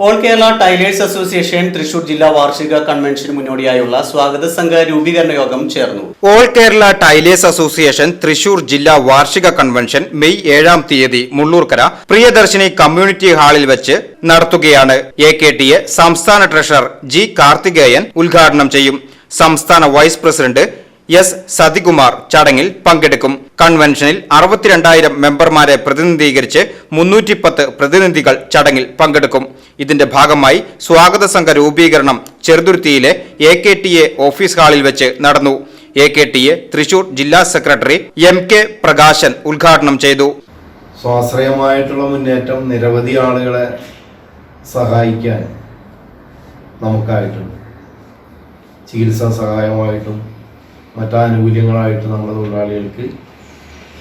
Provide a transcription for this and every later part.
All Kerala tailors association Thrissur ജില്ലാ വാർഷിക കൺവെൻഷന് മുന്നോടിയായുള്ള സ്വാഗത സംഘ രൂപീകരണ യോഗം ചേർന്നു. All Kerala tailors association Thrissur ജില്ലാ വാർഷിക കൺവെൻഷൻ മെയ് ഏഴാം തീയതി മുള്ളൂർക്കര പ്രിയദർശിനി കമ്മ്യൂണിറ്റി ഹാളിൽ വെച്ച് നടത്തുകയാണ്. എ കെ ടി എ സംസ്ഥാന ട്രഷറർ ജി കാർത്തികേയൻ ഉദ്ഘാടനം ചെയ്യും. സംസ്ഥാന വൈസ് പ്രസിഡന്റ് എസ് സതികുമാർ ചടങ്ങിൽ പങ്കെടുക്കും. കൺവെൻഷനിൽ അറുപത്തിരണ്ടായിരം മെമ്പർമാരെ പ്രതിനിധീകരിച്ച് മുന്നൂറ്റിപ്പത്ത് പ്രതിനിധികൾ ചടങ്ങിൽ പങ്കെടുക്കും. ഇതിന്റെ ഭാഗമായി സ്വാഗത സംഘ രൂപീകരണം ചെറുതുരുത്തിയിലെ A K T A office ഹാളിൽ വെച്ച് നടന്നു. A K T A Thrissur ജില്ലാ സെക്രട്ടറി എം കെ പ്രകാശൻ ഉദ്ഘാടനം ചെയ്തു. സ്വാശ്രയമായിട്ടുള്ള മുന്നേറ്റം നിരവധി ആളുകളെ സഹായിക്കാൻ നമുക്കായിട്ടുണ്ട്. ചികിത്സാ സഹായമായിട്ടും മറ്റാനുകൂല്യങ്ങളായിട്ടും നമ്മുടെ തൊഴിലാളികൾക്ക്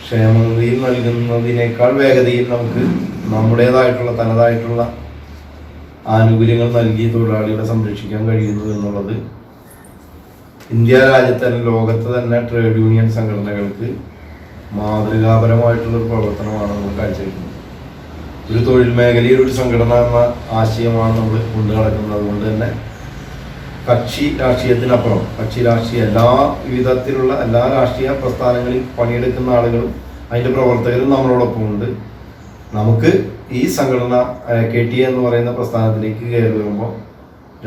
ക്ഷേമനിധിയിൽ നൽകുന്നതിനേക്കാൾ വേഗതയിൽ നമുക്ക് നമ്മുടേതായിട്ടുള്ള തനതായിട്ടുള്ള ആനുകൂല്യങ്ങൾ നൽകി തൊഴിലാളികളെ സംരക്ഷിക്കാൻ കഴിയുന്നു എന്നുള്ളത് ഇന്ത്യ രാജ്യത്തെ ലോകത്ത് തന്നെ ട്രേഡ് യൂണിയൻ സംഘടനകൾക്ക് മാതൃകാപരമായിട്ടുള്ളൊരു പ്രവർത്തനമാണ് നമ്മൾ കാഴ്ചവെക്കുന്നത്. ഒരു തൊഴിൽ മേഖലയിൽ ഒരു സംഘടന എന്ന ആശയമാണ് നമ്മൾ കൊണ്ടു നടക്കുന്നത് അതുകൊണ്ട് തന്നെ കക്ഷി രാഷ്ട്രീയത്തിനപ്പുറം കക്ഷി രാഷ്ട്രീയ എല്ലാ വിധത്തിലുള്ള എല്ലാ രാഷ്ട്രീയ പ്രസ്ഥാനങ്ങളിൽ പണിയെടുക്കുന്ന ആളുകളും അതിന്റെ പ്രവർത്തകരും നമ്മളോടൊപ്പം ഉണ്ട്. നമുക്ക് ഈ സംഘടന കെ ടി എന്ന് പറയുന്ന പ്രസ്ഥാനത്തിലേക്ക് കയറി വരുമ്പോൾ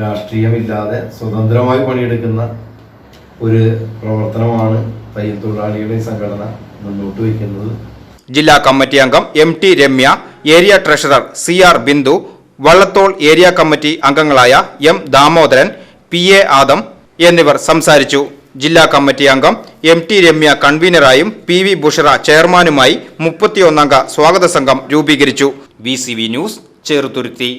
രാഷ്ട്രീയമില്ലാതെ സ്വതന്ത്രമായി പണിയെടുക്കുന്ന ഒരു പ്രവർത്തനമാണ് തയ്യൽ തൊഴിലാളികളുടെ സംഘടന മുന്നോട്ട് വയ്ക്കുന്നത്. ജില്ലാ കമ്മിറ്റി അംഗം M T Ramya area treasurer C R Bindu Vallathol area committee അംഗങ്ങളായ M Damodaran P A Adam എന്നിവർ സംസാരിച്ചു. ജില്ലാ കമ്മിറ്റി അംഗം എം ടി രമ്യ കൺവീനറായും പി വി ബുഷറ ചെയർമാനുമായി മുപ്പത്തിയൊന്നംഗ സ്വാഗത സംഘം രൂപീകരിച്ചു. V news Cheruthuruthy.